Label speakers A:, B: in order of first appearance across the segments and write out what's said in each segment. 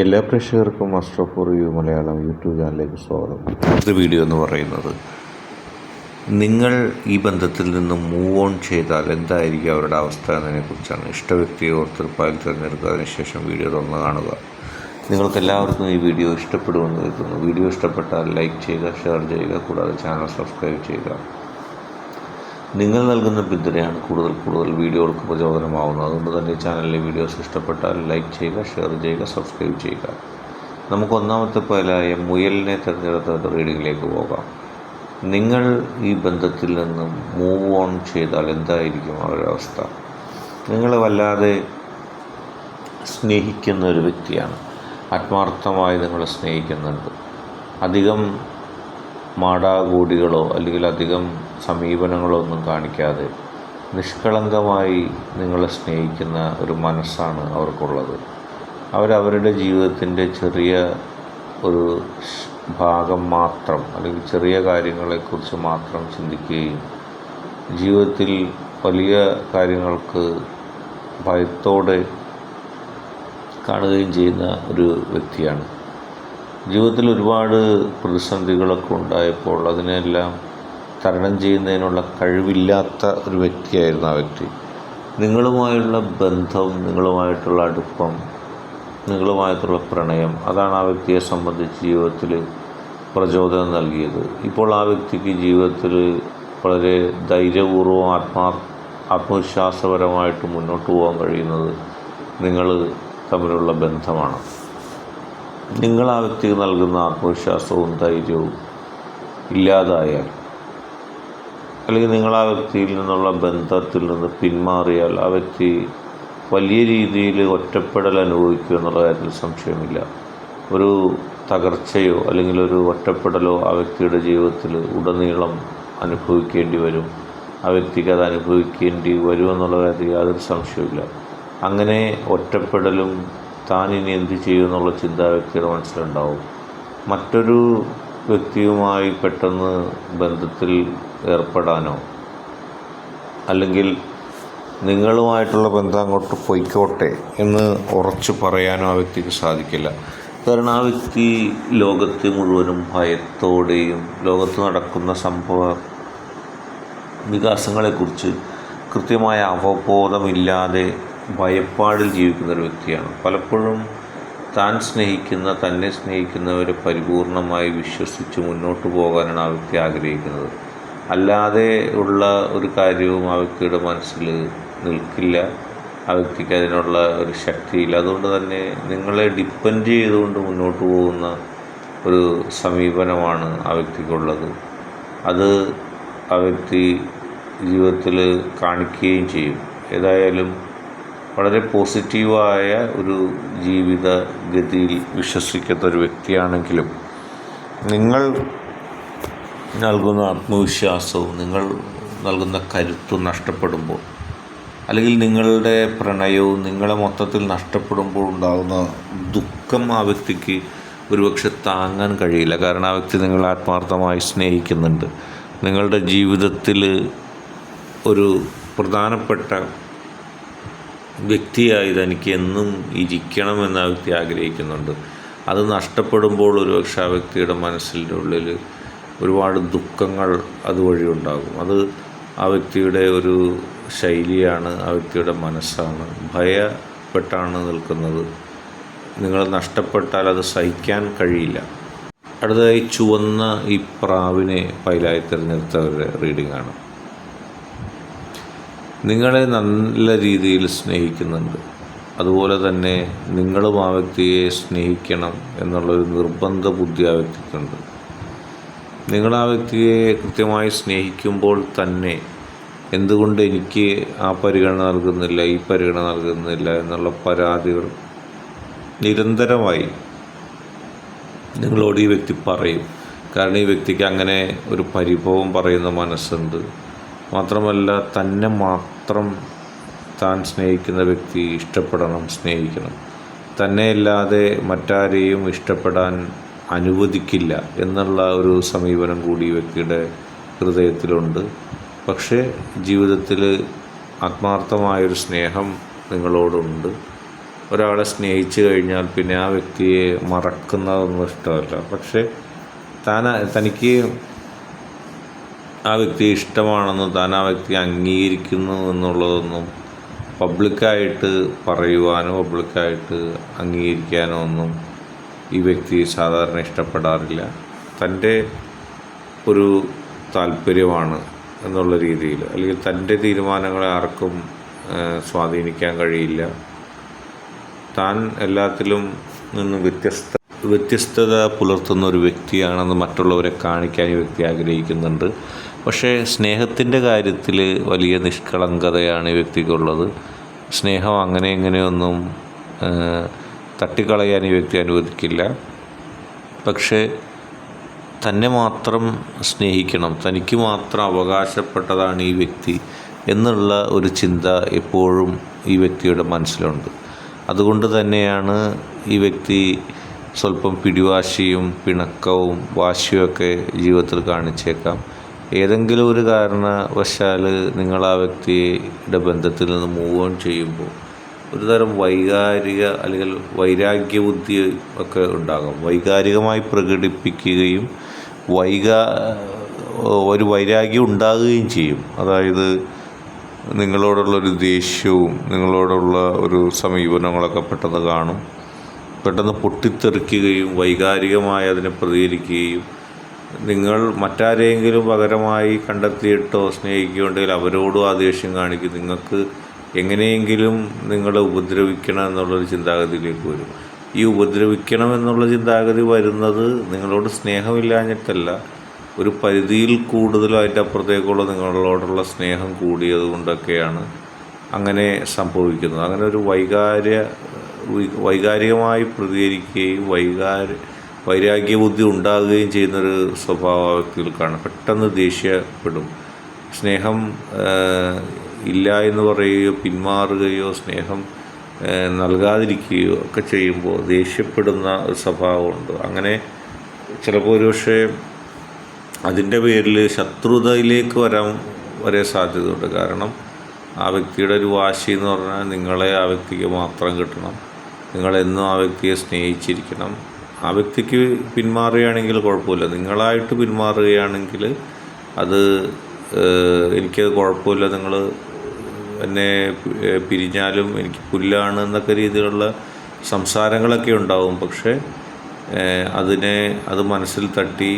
A: എല്ലാ പ്രേക്ഷകർക്കും master for you Malayalam YouTube ചാനലിലേക്ക് സ്വാഗതം. അടുത്ത വീഡിയോ എന്ന് പറയുന്നത് നിങ്ങൾ ഈ ബന്ധത്തിൽ നിന്ന് മൂവ് ഓൺ ചെയ്താൽ എന്തായിരിക്കും അവരുടെ അവസ്ഥ എന്നതിനെക്കുറിച്ചാണ്. ഇഷ്ട വ്യക്തിയെ ഓർത്തിരിപ്പാൽ തിരഞ്ഞെടുക്കുക. അതിനുശേഷം വീഡിയോ തുറന്ന് കാണുക. നിങ്ങൾക്ക് എല്ലാവർക്കും ഈ വീഡിയോ ഇഷ്ടപ്പെടുമെന്ന് കരുതുന്നു. വീഡിയോ ഇഷ്ടപ്പെട്ടാൽ ലൈക്ക് ചെയ്യുക ഷെയർ ചെയ്യുക കൂടാതെ ചാനൽ സബ്സ്ക്രൈബ് ചെയ്യുക. നിങ്ങൾ നൽകുന്ന പിന്തുണയാണ് കൂടുതൽ കൂടുതൽ വീഡിയോകൾക്ക് പ്രചോദനമാവുന്നത്. അതുകൊണ്ട് തന്നെ ചാനലിലെ വീഡിയോസ് ഇഷ്ടപ്പെട്ടാൽ ലൈക്ക് ചെയ്യുക ഷെയർ ചെയ്യുക സബ്സ്ക്രൈബ് ചെയ്യുക. നമുക്ക് ഒന്നാമത്തെ പോലായ മുയലിനെ തിരഞ്ഞെടുത്ത റീഡിങ്ങിലേക്ക് പോകാം. നിങ്ങൾ ഈ ബന്ധത്തിൽ നിന്നും മൂവ് ഓൺ ചെയ്താൽ എന്തായിരിക്കും അവരുടെ അവസ്ഥ? നിങ്ങൾ വല്ലാതെ സ്നേഹിക്കുന്ന ഒരു വ്യക്തിയാണ്. ആത്മാർത്ഥമായി നിങ്ങളെ സ്നേഹിക്കുന്നുണ്ട്. അധികം മാടാകൂടികളോ അല്ലെങ്കിൽ അധികം സമീപനങ്ങളോ ഒന്നും കാണിക്കാതെ നിഷ്കളങ്കമായി നിങ്ങളെ സ്നേഹിക്കുന്ന ഒരു മനസ്സാണ് അവർക്കുള്ളത്. അവരവരുടെ ജീവിതത്തിന്റെ ചെറിയ ഒരു ഭാഗം മാത്രം അല്ലെങ്കിൽ ചെറിയ കാര്യങ്ങളെക്കുറിച്ച് മാത്രം ചിന്തിക്കുകയും ജീവിതത്തിൽ വലിയ കാര്യങ്ങൾക്ക് ഭയത്തോടെ കാണുകയും ചെയ്യുന്ന ഒരു വ്യക്തിയാണ്. ജീവിതത്തിൽ ഒരുപാട് പ്രതിസന്ധികളൊക്കെ ഉണ്ടായപ്പോൾ അതിനെല്ലാം തരണം ചെയ്യുന്നതിനുള്ള കഴിവില്ലാത്ത ഒരു വ്യക്തിയായിരുന്നു ആ വ്യക്തി. നിങ്ങളുമായുള്ള ബന്ധം നിങ്ങളുമായിട്ടുള്ള അടുപ്പം നിങ്ങളുമായിട്ടുള്ള പ്രണയം അതാണ് ആ വ്യക്തിയെ സംബന്ധിച്ച് ജീവിതത്തിൽ പ്രചോദനം നൽകിയത്. ഇപ്പോൾ ആ വ്യക്തിക്ക് ജീവിതത്തിൽ വളരെ ധൈര്യപൂർവം ആത്മാ ആത്മവിശ്വാസപരമായിട്ട് മുന്നോട്ട് പോകാൻ കഴിയുന്നത് നിങ്ങൾ തമ്മിലുള്ള ബന്ധമാണ്. നിങ്ങൾ ആ വ്യക്തിക്ക് നൽകുന്ന ആത്മവിശ്വാസവും ധൈര്യവും ഇല്ലാതായാൽ അല്ലെങ്കിൽ നിങ്ങൾ ആ വ്യക്തിയിൽ നിന്നുള്ള ബന്ധത്തിൽ നിന്ന് പിന്മാറിയാൽ ആ വ്യക്തി വലിയ രീതിയിൽ ഒറ്റപ്പെടൽ അനുഭവിക്കുക എന്നുള്ള കാര്യത്തിൽ സംശയമില്ല. ഒരു തകർച്ചയോ അല്ലെങ്കിൽ ഒരു ഒറ്റപ്പെടലോ ആ വ്യക്തിയുടെ ജീവിതത്തിൽ ഉടനീളം അനുഭവിക്കേണ്ടി വരും. ആ വ്യക്തിക്ക് അത് അനുഭവിക്കേണ്ടി വരുമെന്നുള്ള കാര്യത്തിൽ യാതൊരു സംശയമില്ല അങ്ങനെ ഒറ്റപ്പെടലും താൻ ഇനി എന്ത് ചെയ്യുമെന്നുള്ള ചിന്ത വ്യക്തിയുടെ മനസ്സിലുണ്ടാവും. മറ്റൊരു വ്യക്തിയുമായി പെട്ടെന്ന് ബന്ധത്തിൽ ഏർപ്പെടാനോ അല്ലെങ്കിൽ നിങ്ങളുമായിട്ടുള്ള ബന്ധം അങ്ങോട്ട് പൊയ്ക്കോട്ടെ എന്ന് ഉറച്ചു പറയാനോ ആ വ്യക്തിക്ക് സാധിക്കില്ല. കാരണം ആ വ്യക്തി ലോകത്തെ മുഴുവനും ഭയത്തോടെയും ലോകത്ത് നടക്കുന്ന സംഭവ വികാസങ്ങളെക്കുറിച്ച് കൃത്യമായ അവബോധമില്ലാതെ ഭയപ്പാടിൽ ജീവിക്കുന്ന ഒരു വ്യക്തിയാണ്. പലപ്പോഴും താൻ സ്നേഹിക്കുന്ന തന്നെ സ്നേഹിക്കുന്നവരെ പരിപൂർണമായി വിശ്വസിച്ച് മുന്നോട്ട് പോകാനാണ് ആ വ്യക്തി ആഗ്രഹിക്കുന്നത്. അല്ലാതെ ഉള്ള ഒരു കാര്യവും ആ വ്യക്തിയുടെ മനസ്സിൽ നിൽക്കില്ല. ആ വ്യക്തിക്ക് അതിനുള്ള ഒരു ശക്തിയില്ല. അതുകൊണ്ട് തന്നെ നിങ്ങളെ ഡിപ്പെൻഡ് ചെയ്തുകൊണ്ട് മുന്നോട്ട് പോകുന്ന ഒരു സമീപനമാണ് ആ വ്യക്തിക്കുള്ളത്. അത് ആ വ്യക്തി ജീവിതത്തിൽ കാണിക്കുകയും ചെയ്യും. ഏതായാലും വളരെ പോസിറ്റീവായ ഒരു ജീവിത ഗതിയിൽ വിശ്വസിക്കുന്ന ഒരു വ്യക്തിയാണെങ്കിലും നിങ്ങൾ നൽകുന്ന ആത്മവിശ്വാസവും നിങ്ങൾ നൽകുന്ന കരുത്തും നഷ്ടപ്പെടുമ്പോൾ അല്ലെങ്കിൽ നിങ്ങളുടെ പ്രണയവും നിങ്ങളെ മൊത്തത്തിൽ നഷ്ടപ്പെടുമ്പോൾ ഉണ്ടാകുന്ന ദുഃഖം ആ വ്യക്തിക്ക് ഒരുപക്ഷെ താങ്ങാൻ കഴിയില്ല. കാരണം ആ വ്യക്തി നിങ്ങളെ ആത്മാർത്ഥമായി സ്നേഹിക്കുന്നുണ്ട്. നിങ്ങളുടെ ജീവിതത്തിൽ ഒരു പ്രധാനപ്പെട്ട വ്യക്തിയായി തനിക്ക് എന്നും ഇരിക്കണമെന്ന് ആ വ്യക്തി ആഗ്രഹിക്കുന്നുണ്ട്. അത് നഷ്ടപ്പെടുമ്പോൾ ഒരുപക്ഷെ ആ വ്യക്തിയുടെ മനസ്സിന്റെ ഉള്ളിൽ ഒരുപാട് ദുഃഖങ്ങൾ അതുവഴി ഉണ്ടാകും. അത് ആ വ്യക്തിയുടെ ഒരു ശൈലിയാണ് ആ വ്യക്തിയുടെ മനസ്സാണ്. ഭയപ്പെട്ടാണ് നിൽക്കുന്നത്. നിങ്ങൾ നഷ്ടപ്പെട്ടാൽ അത് സഹിക്കാൻ കഴിയില്ല. അടുത്തതായി ചുവന്ന ഈ പ്രാവിനെ പൈലായി തിരഞ്ഞെടുത്തവരുടെ റീഡിംഗ് ആണ്. നിങ്ങളെ നല്ല രീതിയിൽ സ്നേഹിക്കുന്നുണ്ട്. അതുപോലെ തന്നെ നിങ്ങളും ആ വ്യക്തിയെ സ്നേഹിക്കണം എന്നുള്ളൊരു നിർബന്ധ ബുദ്ധി ആ വ്യക്തിക്കുണ്ട്. നിങ്ങൾ ആ വ്യക്തിയെ കൃത്യമായി സ്നേഹിക്കുമ്പോൾ തന്നെ എന്തുകൊണ്ട് എനിക്ക് ആ പരിഗണന നൽകുന്നില്ല ഈ പരിഗണന നൽകുന്നില്ല എന്നുള്ള പരാതികൾ നിരന്തരമായി നിങ്ങളോട് ഈ വ്യക്തി പറയും. കാരണം ഈ വ്യക്തിക്ക് അങ്ങനെ ഒരു പരിഭവം പറയുന്ന മനസ്സുണ്ട്. മാത്രമല്ല തന്നെ മാത്രം താൻ സ്നേഹിക്കുന്ന വ്യക്തി ഇഷ്ടപ്പെടണം സ്നേഹിക്കണം. തന്നെയല്ലാതെ മറ്റാരെയും ഇഷ്ടപ്പെടാൻ അനുവദിക്കില്ല എന്നുള്ള ഒരു സമീപനം കൂടി വ്യക്തിയുടെ ഹൃദയത്തിലുണ്ട്. പക്ഷേ ജീവിതത്തിൽ ആത്മാർത്ഥമായൊരു സ്നേഹം നിങ്ങളോടുണ്ട്. ഒരാളെ സ്നേഹിച്ചു കഴിഞ്ഞാൽ പിന്നെ ആ വ്യക്തിയെ മറക്കുന്നതൊന്നും ഇഷ്ടമല്ല. പക്ഷേ താൻ തനിക്ക് ആ വ്യക്തി ഇഷ്ടമാണെന്ന് താൻ ആ വ്യക്തി അംഗീകരിക്കുന്നു എന്നുള്ളതൊന്നും പബ്ലിക്കായിട്ട് പറയുവാനോ പബ്ലിക്കായിട്ട് അംഗീകരിക്കാനോ ഒന്നും ഈ വ്യക്തി സാധാരണ ഇഷ്ടപ്പെടാറില്ല. തന്റെ ഒരു താല്പര്യമാണ് എന്നുള്ള രീതിയിൽ അല്ലെങ്കിൽ തന്റെ തീരുമാനങ്ങളെ ആർക്കും സ്വാധീനിക്കാൻ കഴിയില്ല. താൻ എല്ലാത്തിലും നിന്നും വ്യത്യസ്ത വ്യത്യസ്തത പുലർത്തുന്ന ഒരു വ്യക്തിയാണെന്ന് മറ്റുള്ളവരെ കാണിക്കാൻ ഈ വ്യക്തി ആഗ്രഹിക്കുന്നുണ്ട്. പക്ഷേ സ്നേഹത്തിന്റെ കാര്യത്തിൽ വലിയ നിഷ്കളങ്കതയാണ് ഈ വ്യക്തിക്കുള്ളത്. സ്നേഹം അങ്ങനെ ഇങ്ങനെയൊന്നും ഏഹ്, തട്ടിക്കളയാൻ ഈ വ്യക്തി അനുവദിക്കില്ല. പക്ഷേ തന്നെ മാത്രം സ്നേഹിക്കണം തനിക്ക് മാത്രം അവകാശപ്പെട്ടതാണ് ഈ വ്യക്തി എന്നുള്ള ഒരു ചിന്ത എപ്പോഴും ഈ വ്യക്തിയുടെ മനസ്സിലുണ്ട്. അതുകൊണ്ട് തന്നെയാണ് ഈ വ്യക്തി സ്വല്പം പിടിവാശിയും പിണക്കവും വാശിയുമൊക്കെ ജീവിതത്തിൽ കാണിച്ചേക്കാം. ഏതെങ്കിലും ഒരു കാരണവശാൽ നിങ്ങൾ ആ വ്യക്തിയുടെ ബന്ധത്തിൽ നിന്ന് മൂവ് ഓൺ ചെയ്യുമ്പോൾ ഒരു തരം വൈകാരിക അല്ലെങ്കിൽ വൈരാഗ്യ ബുദ്ധി ഒക്കെ ഉണ്ടാകും. വൈകാരികമായി പ്രകടിപ്പിക്കുകയും വൈകാ ഒരു വൈരാഗ്യം ഉണ്ടാകുകയും ചെയ്യും. അതായത് നിങ്ങളോടുള്ള ഒരു ദേഷ്യവും നിങ്ങളോടുള്ള ഒരു സമീപനങ്ങളൊക്കെ പെട്ടെന്ന് കാണും. പെട്ടെന്ന് പൊട്ടിത്തെറിക്കുകയും വൈകാരികമായി അതിനെ പ്രതികരിക്കുകയും നിങ്ങൾ മറ്റാരെയെങ്കിലും പകരമായി കണ്ടെത്തിയിട്ടോ സ്നേഹിക്കുകയുണ്ടെങ്കിൽ അവരോടും ആ ദേഷ്യം കാണിക്കും. നിങ്ങൾക്ക് എങ്ങനെയെങ്കിലും നിങ്ങളെ ഉപദ്രവിക്കണം എന്നുള്ളൊരു ചിന്താഗതിയിലേക്ക് വരും. ഈ ഉപദ്രവിക്കണം എന്നുള്ള ചിന്താഗതി വരുന്നത് നിങ്ങളോട് സ്നേഹമില്ലാഞ്ഞിട്ടല്ല ഒരു പരിധിയിൽ കൂടുതലും അതിന്റെ അപ്പുറത്തേക്കുള്ള നിങ്ങളോടുള്ള സ്നേഹം കൂടിയത് കൊണ്ടൊക്കെയാണ് അങ്ങനെ സംഭവിക്കുന്നത്. അങ്ങനെ ഒരു വൈകാര്യ വൈകാരികമായി പ്രതികരിക്കുകയും വൈകാര്യ വൈരാഗ്യ ബുദ്ധി ഉണ്ടാകുകയും ചെയ്യുന്നൊരു സ്വഭാവ വ്യക്തികൾക്കാണ് പെട്ടെന്ന് ദേഷ്യപ്പെടും. സ്നേഹം ഇല്ല എന്ന് പറയുകയോ പിന്മാറുകയോ സ്നേഹം നൽകാതിരിക്കുകയോ ഒക്കെ ചെയ്യുമ്പോൾ ദേഷ്യപ്പെടുന്ന ഒരു സ്വഭാവമുണ്ട്. അങ്ങനെ ചിലപ്പോൾ ഒരുപക്ഷെ അതിന്റെ പേരിൽ ശത്രുതയിലേക്ക് വരാൻ വരെ സാധ്യതയുണ്ട്. കാരണം ആ വ്യക്തിയുടെ ഒരു വാശി എന്ന് പറഞ്ഞാൽ നിങ്ങളെ ആ വ്യക്തിക്ക് മാത്രം കിട്ടണം. നിങ്ങളെന്നും ആ വ്യക്തിയെ സ്നേഹിച്ചിരിക്കണം. ആ വ്യക്തിക്ക് പിന്മാറുകയാണെങ്കിൽ കുഴപ്പമില്ല. നിങ്ങളായിട്ട് പിന്മാറുകയാണെങ്കിൽ അത് എനിക്കത് കുഴപ്പമില്ല. നിങ്ങൾ എന്നെ പിരിഞ്ഞാലും എനിക്ക് പുല്ലാണ് എന്നൊക്കെ രീതിയിലുള്ള സംസാരങ്ങളൊക്കെ ഉണ്ടാവും. പക്ഷേ അതിനെ അത് മനസ്സിൽ തട്ടി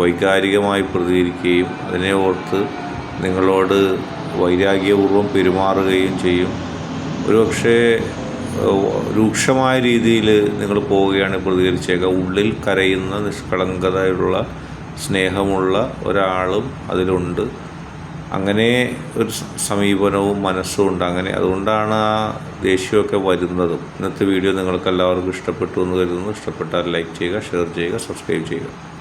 A: വൈകാരികമായി പ്രതികരിക്കുകയും അതിനെ ഓർത്ത് നിങ്ങളോട് വൈരാഗ്യപൂർവം പെരുമാറുകയും ചെയ്യും. ഒരുപക്ഷേ രൂക്ഷമായ രീതിയിൽ നിങ്ങൾ പോവുകയാണ് പ്രതികരിച്ചേക്കുക. ഉള്ളിൽ കരയുന്ന നിഷ്കളങ്കതയുള്ള സ്നേഹമുള്ള ഒരാളും അതിലുണ്ട്. അങ്ങനെ ഒരു സമീപനവും മനസ്സും ഉണ്ട്. അങ്ങനെ അതുകൊണ്ടാണ് ആ ദേഷ്യമൊക്കെ വരുന്നതും. ഇന്നത്തെ വീഡിയോ നിങ്ങൾക്ക് എല്ലാവർക്കും ഇഷ്ടപ്പെട്ടു എന്ന് കരുതുന്നു. ഇഷ്ടപ്പെട്ടാൽ ലൈക്ക് ചെയ്യുക ഷെയർ ചെയ്യുക സബ്സ്ക്രൈബ് ചെയ്യുക.